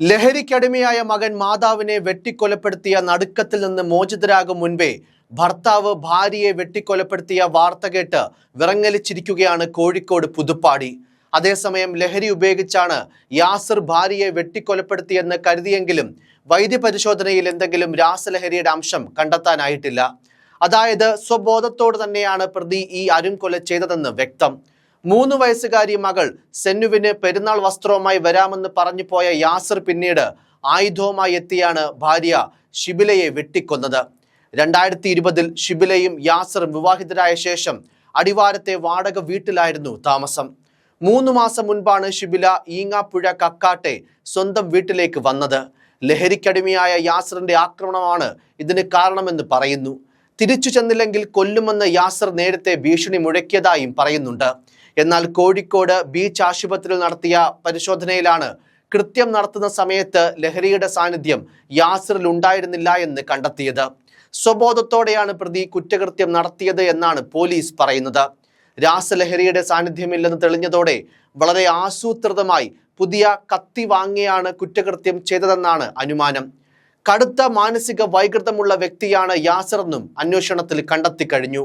ലഹരിക്കടിമയായ മകൻ മാതാവിനെ വെട്ടിക്കൊലപ്പെടുത്തിയ നടുക്കത്തിൽ നിന്ന് മോചിതരാകും മുൻപേ ഭർത്താവ് ഭാര്യയെ വെട്ടിക്കൊലപ്പെടുത്തിയ വാർത്ത കേട്ട് വിറങ്ങലിച്ചിരിക്കുകയാണ് കോഴിക്കോട് പുതുപ്പാടി. അതേസമയം ലഹരി ഉപയോഗിച്ചാണ് യാസിർ ഭാര്യയെ വെട്ടിക്കൊലപ്പെടുത്തിയെന്ന് കരുതിയെങ്കിലും വൈദ്യപരിശോധനയിൽ എന്തെങ്കിലും രാസലഹരിയുടെ അംശം കണ്ടെത്താനായിട്ടില്ല. അതായത് സ്വബോധത്തോട് തന്നെയാണ് പ്രതി ഈ അരുംകൊല ചെയ്തതെന്ന് വ്യക്തം. മൂന്ന് വയസ്സുകാരി മകൾ സെന്നുവിന് പെരുന്നാൾ വസ്ത്രവുമായി വരാമെന്ന് പറഞ്ഞു പോയ യാസർ പിന്നീട് ആയുധവുമായി എത്തിയാണ് ഭാര്യ ഷിബിലയെ വെട്ടിക്കൊന്നത്. രണ്ടായിരത്തി ഇരുപതിൽ ഷിബിലയും യാസറും വിവാഹിതരായ ശേഷം അടിവാരത്തെ വാടക വീട്ടിലായിരുന്നു താമസം. മൂന്ന് മാസം മുൻപാണ് ഷിബില ഈങ്ങാപ്പുഴ കക്കാട്ടെ സ്വന്തം വീട്ടിലേക്ക് വന്നത്. ലഹരിക്കടിമയായ യാസറിന്റെ ആക്രമണമാണ് ഇതിന് കാരണമെന്ന് പറയുന്നു. തിരിച്ചു ചെന്നില്ലെങ്കിൽ കൊല്ലുമെന്ന് യാസർ നേരത്തെ ഭീഷണി മുഴക്കിയതായും പറയുന്നുണ്ട്. എന്നാൽ കോഴിക്കോട് ബീച്ച് ആശുപത്രിയിൽ നടത്തിയ പരിശോധനയിലാണ് കൃത്യം നടത്തുന്ന സമയത്ത് ലഹരിയുടെ സാന്നിധ്യം യാസറിൽ ഉണ്ടായിരുന്നില്ല എന്ന് കണ്ടെത്തിയത്. സ്വബോധത്തോടെയാണ് പ്രതി കുറ്റകൃത്യം നടത്തിയത് എന്നാണ് പോലീസ് പറയുന്നത്. രാസലഹരിയുടെ സാന്നിധ്യമില്ലെന്ന് തെളിഞ്ഞതോടെ വളരെ ആസൂത്രിതമായി പുതിയ കത്തി വാങ്ങിയാണ് കുറ്റകൃത്യം ചെയ്തതെന്നാണ് അനുമാനം. കടുത്ത മാനസിക വൈകൃതമുള്ള വ്യക്തിയാണ് യാസറെന്നും അന്വേഷണത്തിൽ കണ്ടെത്തി കഴിഞ്ഞു.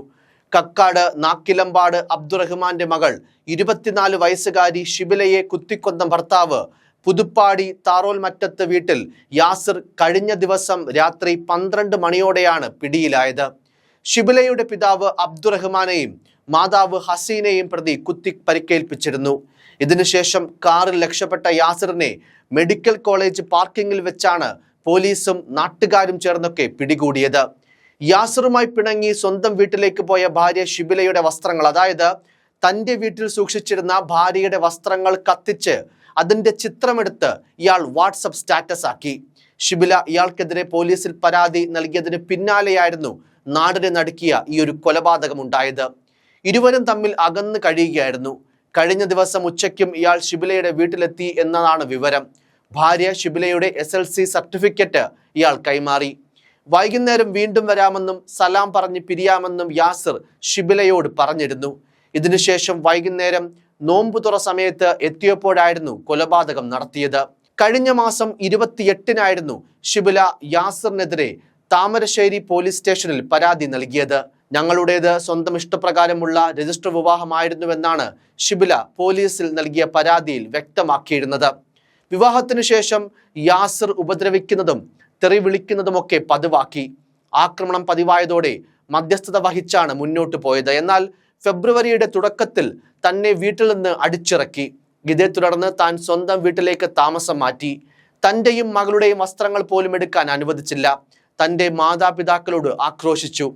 കക്കാട് നാക്കിലമ്പാട് അബ്ദുറഹ്മാന്റെ മകൾ ഇരുപത്തിനാല് വയസ്സുകാരി ഷിബിലയെ കുത്തിക്കൊന്ന ഭർത്താവ് പുതുപ്പാടി താറോൽമറ്റത്ത് വീട്ടിൽ യാസിർ കഴിഞ്ഞ ദിവസം രാത്രി പന്ത്രണ്ട് മണിയോടെയാണ് പിടിയിലായത്. ഷിബിലയുടെ പിതാവ് അബ്ദുറഹ്മാനെയും മാതാവ് ഹസീനെയും പ്രതി കുത്തി പരിക്കേൽപ്പിച്ചിരുന്നു. ഇതിനുശേഷം കാറിൽ രക്ഷപ്പെട്ട യാസിറിനെ മെഡിക്കൽ കോളേജ് പാർക്കിങ്ങിൽ വെച്ചാണ് പോലീസും നാട്ടുകാരും ചേർന്നൊക്കെ പിടികൂടിയത്. യാസറുമായി പിണങ്ങി സ്വന്തം വീട്ടിലേക്ക് പോയ ഭാര്യ ഷിബിലയുടെ വസ്ത്രങ്ങൾ അതായത് തന്റെ വീട്ടിൽ സൂക്ഷിച്ചിരുന്ന ഭാര്യയുടെ വസ്ത്രങ്ങൾ കത്തിച്ച് അതിന്റെ ചിത്രമെടുത്ത് ഇയാൾ വാട്സപ്പ് സ്റ്റാറ്റസ് ആക്കി. ഷിബില ഇയാൾക്കെതിരെ പോലീസിൽ പരാതി നൽകിയതിന് പിന്നാലെയായിരുന്നു നാടിനെ നടുക്കിയ ഈ ഒരു കൊലപാതകം ഉണ്ടായത് ഇരുവരും തമ്മിൽ അകന്ന് കഴിയുകയായിരുന്നു. കഴിഞ്ഞ ദിവസം ഉച്ചയ്ക്കും ഇയാൾ ഷിബിലയുടെ വീട്ടിലെത്തി എന്നതാണ് വിവരം. ഭാര്യ ഷിബിലയുടെ എസ് സർട്ടിഫിക്കറ്റ് ഇയാൾ കൈമാറി. വൈകുന്നേരം വീണ്ടും വരാമെന്നും സലാം പറഞ്ഞ് പിരിയാമെന്നും യാസിർ ഷിബിലയോട് പറഞ്ഞിരുന്നു. ഇതിനുശേഷം വൈകുന്നേരം നോമ്പുതുറ സമയത്ത് എത്തിയപ്പോഴായിരുന്നു കൊലപാതകം നടത്തിയത്. കഴിഞ്ഞ മാസം ഇരുപത്തിയെട്ടിനായിരുന്നു ഷിബില യാസിറിനെതിരെ താമരശ്ശേരി പോലീസ് സ്റ്റേഷനിൽ പരാതി നൽകിയത്. ഞങ്ങളുടേത് സ്വന്തം ഇഷ്ടപ്രകാരമുള്ള രജിസ്റ്റർ വിവാഹമായിരുന്നുവെന്നാണ് ഷിബില പോലീസിൽ നൽകിയ പരാതിയിൽ വ്യക്തമാക്കിയിരുന്നത്. വിവാഹത്തിനു ശേഷം യാസിർ ഉപദ്രവിക്കുന്നതും തെറി വിളിക്കുന്നതുമൊക്കെ പതിവാക്കി. ആക്രമണം പതിവായതോടെ മധ്യസ്ഥത വഹിച്ചാണ് മുന്നോട്ട് പോയത്. എന്നാൽ ഫെബ്രുവരിയുടെ തുടക്കത്തിൽ തന്നെ വീട്ടിൽ നിന്ന് അടിച്ചിറക്കി. ഇതേ തുടർന്ന് താൻ സ്വന്തം വീട്ടിലേക്ക് താമസം മാറ്റി. തന്റെയും മകളുടെയും വസ്ത്രങ്ങൾ പോലും എടുക്കാൻ അനുവദിച്ചില്ല. തന്റെ മാതാപിതാക്കളോട് ആക്രോശിച്ചു.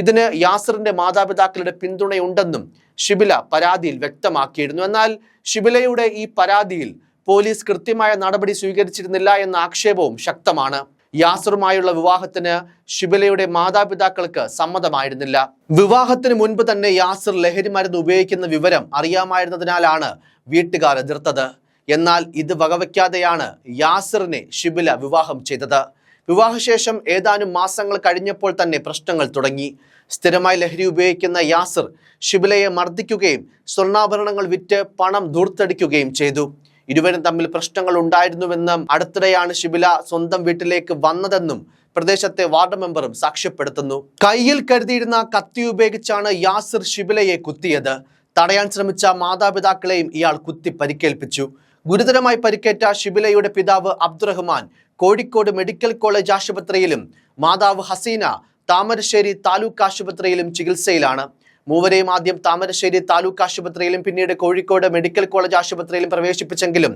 ഇതിന് യാസറിന്റെ മാതാപിതാക്കളുടെ പിന്തുണയുണ്ടെന്നും ഷിബില പരാതിയിൽ വ്യക്തമാക്കിയിരുന്നു. എന്നാൽ ഷിബിലയുടെ ഈ പരാതിയിൽ പോലീസ് കൃത്യമായ നടപടി സ്വീകരിച്ചിരുന്നില്ല എന്ന ആക്ഷേപവും ശക്തമാണ്. യാസറുമായുള്ള വിവാഹത്തിന് ഷിബിലയുടെ മാതാപിതാക്കൾക്ക് സമ്മതമായിരുന്നില്ല. വിവാഹത്തിന് മുൻപ് തന്നെ യാസർ ലഹരി മരുന്ന് ഉപയോഗിക്കുന്ന വിവരം അറിയാമായിരുന്നതിനാലാണ് വീട്ടുകാർ എതിർത്തത്. എന്നാൽ ഇത് വകവയ്ക്കാതെയാണ് യാസറിനെ ഷിബില വിവാഹം ചെയ്തത്. വിവാഹശേഷം ഏതാനും മാസങ്ങൾ കഴിഞ്ഞപ്പോൾ തന്നെ പ്രശ്നങ്ങൾ തുടങ്ങി. സ്ഥിരമായി ലഹരി ഉപയോഗിക്കുന്ന യാസിർ ഷിബിലയെ മർദ്ദിക്കുകയും സ്വർണാഭരണങ്ങൾ വിറ്റ് പണം ധൂർത്തടിക്കുകയും ചെയ്തു. ഇരുവരും തമ്മിൽ പ്രശ്നങ്ങൾ ഉണ്ടായിരുന്നുവെന്നും അടുത്തിടെയാണ് ഷിബില സ്വന്തം വീട്ടിലേക്ക് വന്നതെന്നും പ്രദേശത്തെ വാർഡ് മെമ്പറും സാക്ഷ്യപ്പെടുത്തുന്നു. കയ്യിൽ കരുതിയിരുന്ന കത്തി ഉപയോഗിച്ചാണ് യാസിർ ഷിബിലയെ കുത്തിയത്. തടയാൻ ശ്രമിച്ച മാതാപിതാക്കളെയും ഇയാൾ കുത്തി പരിക്കേൽപ്പിച്ചു. ഗുരുതരമായി പരിക്കേറ്റ ഷിബിലയുടെ പിതാവ് അബ്ദുറഹ്മാൻ കോഴിക്കോട് മെഡിക്കൽ കോളേജ് ആശുപത്രിയിലും മാതാവ് ഹസീന താമരശ്ശേരി താലൂക്ക് ആശുപത്രിയിലും ചികിത്സയിലാണ്. മൂവരെയും ആദ്യം താമരശ്ശേരി താലൂക്ക് ആശുപത്രിയിലും പിന്നീട് കോഴിക്കോട് മെഡിക്കൽ കോളേജ് ആശുപത്രിയിലും പ്രവേശിപ്പിച്ചെങ്കിലും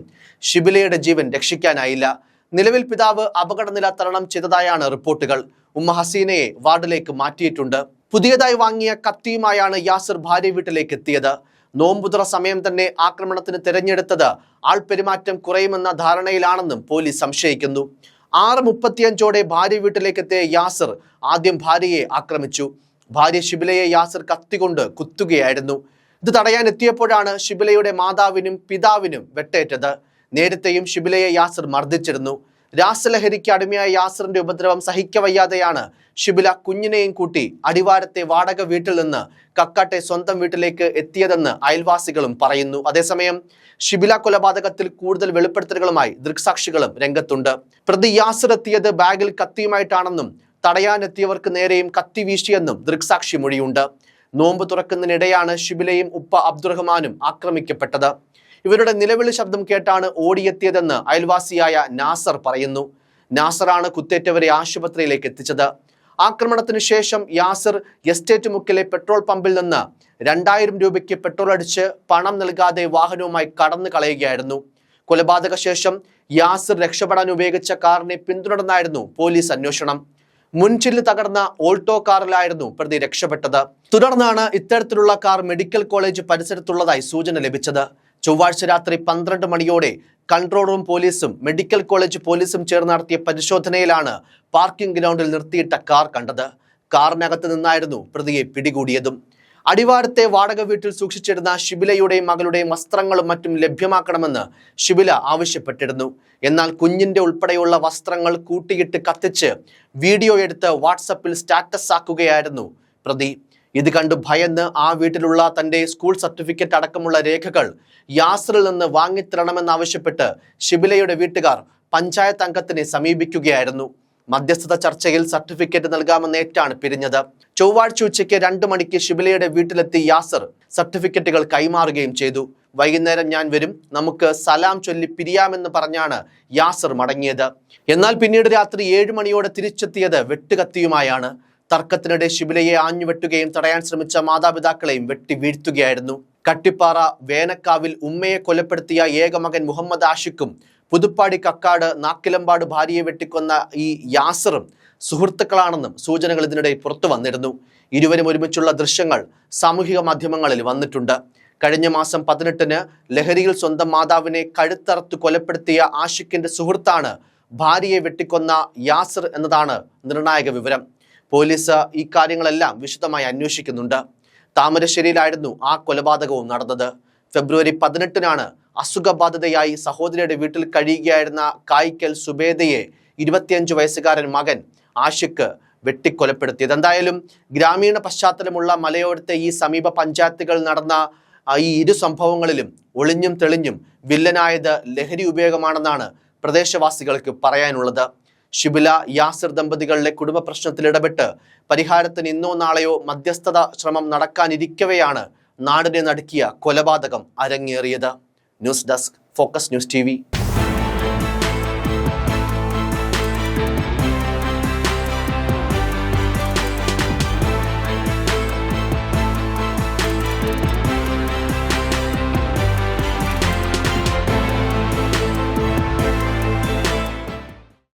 ഷിബിലയുടെ ജീവൻ രക്ഷിക്കാനായില്ല. നിലവിൽ പിതാവ് അപകടനില തരണം ചെയ്തതായാണ് റിപ്പോർട്ടുകൾ. ഉമ്മ ഹസീനയെ വാർഡിലേക്ക് മാറ്റിയിട്ടുണ്ട്. പുതിയതായി വാങ്ങിയ കത്തിയുമായാണ് യാസിർ ഭാര്യ വീട്ടിലേക്ക് എത്തിയത്. നോമ്പുതുറ സമയം തന്നെ ആക്രമണത്തിന് തിരഞ്ഞെടുത്തത് ആൾപെരുമാറ്റം കുറയുമെന്ന ധാരണയിലാണെന്നും പോലീസ് സംശയിക്കുന്നു. ആറ് മുപ്പത്തിയഞ്ചോടെ ഭാര്യ വീട്ടിലേക്ക് എത്തിയ യാസിർ ആദ്യം ഭാര്യയെ ആക്രമിച്ചു. ഭാര്യ ഷിബിലയെ യാസർ കത്തികൊണ്ട് കുത്തുകയായിരുന്നു. ഇത് തടയാൻ എത്തിയപ്പോഴാണ് ഷിബിലയുടെ മാതാവിനും പിതാവിനും വെട്ടേറ്റത്. നേരത്തെയും ഷിബിലയെ യാസർ മർദ്ദിച്ചിരുന്നു. രാസലഹരിക്ക് അടിമയായ യാസറിന്റെ ഉപദ്രവം സഹിക്കവയ്യാതെയാണ് ഷിബില കുഞ്ഞിനെയും കൂട്ടി അടിവാരത്തെ വാടക വീട്ടിൽ നിന്ന് കക്കാട്ടെ സ്വന്തം വീട്ടിലേക്ക് എത്തിയതെന്ന് അയൽവാസികളും പറയുന്നു. അതേസമയം ഷിബില കൊലപാതകത്തിൽ കൂടുതൽ വെളിപ്പെടുത്തലുകളുമായി ദൃക്സാക്ഷികളും രംഗത്തുണ്ട്. പ്രതി യാസർ എത്തിയത് ബാഗിൽ കത്തിയുമായിട്ടാണെന്നും തടയാനെത്തിയവർക്ക് നേരെയും കത്തി വീശിയെന്നും ദൃക്സാക്ഷി മൊഴിയുണ്ട്. നോമ്പ് തുറക്കുന്നതിനിടെയാണ് ഷിബിലയും ഉപ്പ അബ്ദുറഹ്മാനും ആക്രമിക്കപ്പെട്ടത്. ഇവരുടെ നിലവിളി ശബ്ദം കേട്ടാണ് ഓടിയെത്തിയതെന്ന് അയൽവാസിയായ നാസർ പറയുന്നു. നാസറാണ് കുത്തേറ്റവരെ ആശുപത്രിയിലേക്ക് എത്തിച്ചത്. ആക്രമണത്തിന് ശേഷം യാസർ എസ്റ്റേറ്റ് മുക്കിലെ പെട്രോൾ പമ്പിൽ നിന്ന് രണ്ടായിരം രൂപയ്ക്ക് പെട്രോൾ അടിച്ച് പണം നൽകാതെ വാഹനവുമായി കടന്നു കളയുകയായിരുന്നു. കൊലപാതക ശേഷം യാസിർ രക്ഷപ്പെടാൻ ഉപയോഗിച്ച കാറിനെ പിന്തുടർന്നായിരുന്നു പോലീസ് അന്വേഷണം. മുൻചില്ല് തകർന്ന ഓൾട്ടോ കാറിലായിരുന്നു പ്രതി രക്ഷപ്പെട്ടത്. തുടർന്നാണ് ഇത്തരത്തിലുള്ള കാർ മെഡിക്കൽ കോളേജ് പരിസരത്തുള്ളതായി സൂചന ലഭിച്ചത്. ചൊവ്വാഴ്ച രാത്രി പന്ത്രണ്ട് മണിയോടെ കൺട്രോൾ റൂം പോലീസും മെഡിക്കൽ കോളേജ് പോലീസും ചേർന്ന് നടത്തിയ പരിശോധനയിലാണ് പാർക്കിംഗ് ഗ്രൗണ്ടിൽ നിർത്തിയിട്ട കാർ കണ്ടത്. കാറിനകത്ത് നിന്നായിരുന്നു പ്രതിയെ പിടികൂടിയതും. അടിവാരത്തെ വാടക വീട്ടിൽ സൂക്ഷിച്ചിരുന്ന ഷിബിലയുടെയും മകളുടെയും വസ്ത്രങ്ങളും മറ്റും ലഭ്യമാക്കണമെന്ന് ഷിബില ആവശ്യപ്പെട്ടിരുന്നു. എന്നാൽ കുഞ്ഞിന്റെ ഉൾപ്പെടെയുള്ള വസ്ത്രങ്ങൾ കൂട്ടിയിട്ട് കത്തിച്ച് വീഡിയോ എടുത്ത് വാട്സപ്പിൽ സ്റ്റാറ്റസ് ആക്കുകയായിരുന്നു പ്രതി. ഇത് കണ്ട് ഭയന്ന് ആ വീട്ടിലുള്ള തന്റെ സ്കൂൾ സർട്ടിഫിക്കറ്റ് അടക്കമുള്ള രേഖകൾ യാസറിൽ നിന്ന് വാങ്ങിത്തരണമെന്നാവശ്യപ്പെട്ട് ഷിബിലയുടെ വീട്ടുകാർ പഞ്ചായത്ത് അംഗത്തിനെ സമീപിക്കുകയായിരുന്നു. മധ്യസ്ഥത ചർച്ചയിൽ സർട്ടിഫിക്കറ്റ് നൽകാമെന്നേറ്റാണ് പിരിഞ്ഞത്. ചൊവ്വാഴ്ച ഉച്ചയ്ക്ക് രണ്ടു മണിക്ക് ഷിബിലയുടെ വീട്ടിലെത്തി യാസർ സർട്ടിഫിക്കറ്റുകൾ കൈമാറുകയും ചെയ്തു. വൈകുന്നേരം ഞാൻ വരും നമുക്ക് സലാം ചൊല്ലി പിരിയാമെന്ന് പറഞ്ഞാണ് യാസർ മടങ്ങിയത്. എന്നാൽ പിന്നീട് രാത്രി ഏഴ് മണിയോടെ തിരിച്ചെത്തിയത് വെട്ടുകത്തിയുമായാണ്. തർക്കത്തിനിടെ ശിബിലയെ ആഞ്ഞുവെട്ടുകയും തടയാൻ ശ്രമിച്ച മാതാപിതാക്കളെയും വെട്ടി വീഴ്ത്തുകയായിരുന്നു കട്ടിപ്പാറ വേനക്കാവിൽ ഉമ്മയെ കൊലപ്പെടുത്തിയ ഏകമകൻ മുഹമ്മദ് ആഷിഖും പുതുപ്പാടി കക്കാട് നാക്കിലമ്പാട് ഭാര്യയെ വെട്ടിക്കൊന്ന ഈ യാസറും സുഹൃത്തുക്കളാണെന്നും സൂചനകൾ ഇതിനിടെ പുറത്തു വന്നിരുന്നു. ഇരുവരും ഒരുമിച്ചുള്ള ദൃശ്യങ്ങൾ സാമൂഹിക മാധ്യമങ്ങളിൽ വന്നിട്ടുണ്ട്. കഴിഞ്ഞ മാസം പതിനെട്ടിന് ലഹരിയിൽ സ്വന്തം മാതാവിനെ കഴുത്തറത്ത് കൊലപ്പെടുത്തിയ ആഷിഖിന്റെ സുഹൃത്താണ് ഭാര്യയെ വെട്ടിക്കൊന്ന യാസർ എന്നതാണ് നിർണായക വിവരം. പോലീസ് ഈ കാര്യങ്ങളെല്ലാം വിശദമായി അന്വേഷിക്കുന്നുണ്ട്. താമരശ്ശേരിയിലായിരുന്നു ആ കൊലപാതകവും നടന്നത്. ഫെബ്രുവരി പതിനെട്ടിനാണ് അസുഖബാധിതയായി സഹോദരിയുടെ വീട്ടിൽ കഴിയുകയായിരുന്ന കായ്ക്കൽ സുബേദയെ ഇരുപത്തിയഞ്ച് വയസ്സുകാരൻ മകൻ ആഷിക്ക് വെട്ടിക്കൊലപ്പെടുത്തിയത്. എന്തായാലും ഗ്രാമീണ പശ്ചാത്തലമുള്ള മലയോരത്തെ ഈ സമീപ പഞ്ചായത്തുകൾ നടന്ന ഈ ഇരു സംഭവങ്ങളിലും ഒളിഞ്ഞും തെളിഞ്ഞും വില്ലനായത് ലഹരി ഉപയോഗമാണെന്നാണ് പ്രദേശവാസികൾക്ക് പറയാനുള്ളത്. ഷിബില യാസിർ ദമ്പതികളിലെ കുടുംബ പ്രശ്നത്തിൽ ഇടപെട്ട് പരിഹാരത്തിന് ഇന്നോ നാളെയോ മധ്യസ്ഥത ശ്രമം നടക്കാനിരിക്കവെയാണ് നാടിനെ നടുക്കിയ കൊലപാതകം അരങ്ങേറിയത് news desk focus news T